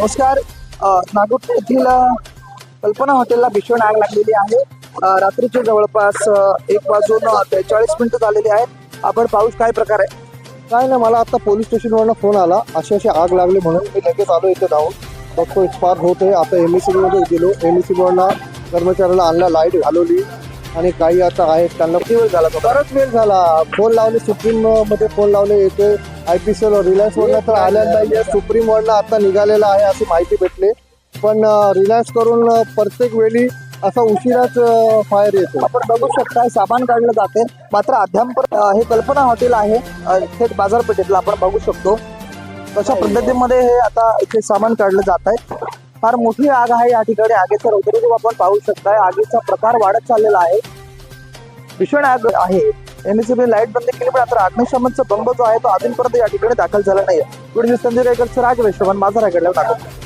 नमस्कार. अ, नागपूर येथील कल्पना हॉटेलला भीषण आग लागलेली आहे. रात्रीचे जवळपास एक वाजून त्रेचाळीस मिनिटं झालेली आहेत. आपण पाऊस काय प्रकार आहे. काय नाही मला आता पोलीस स्टेशनवरनं फोन आला. अशी अशी आग लागली म्हणून मी लगेच आलो इथे जाऊन. बघतो स्पार्क आहे आता एम एस सी मध्ये गेलो. एम एस वरनं कर्मचाऱ्याला आणला लाइट घालवली. आणि काही आता आहेत त्यांना किती वेळ झाला बराच वेळ झाला. फोन लावले सुप्रीममध्ये फोन लावले येते आय पी सी रिलायन्स वरनं तर आलेला नाहीये सुप्रीम वरनं आता निघालेला आहे अशी माहिती भेटली. पण रिलायन्स करून प्रत्येक वेळी असा उशिराच फायर येतो. आपण बघू शकता सामान काढलं जाते. मात्र अद्याप अ, हे कल्पना हॉटेल आहे. थेट बाजारपेठेतलं आपण बघू शकतो. कशा पद्धतीमध्ये हे आता इथे सामान काढलं जात आहे फार मोठी आग आहे या ठिकाणी. आगीचा रौद्ररूप आपण पाहू शकताय. आगीचा प्रकार वाढत चाललेला आहे. भीषण आग आहे. एमएससीबी लाइट बंद केली पण आता अग्निशमनचा बंब जो आहे तो अजूनपर्यंत या ठिकाणी दाखल झाला नाही व्हिडिओ संजय रायगडचं राज वैश्रवन माझा रायगडला दाखल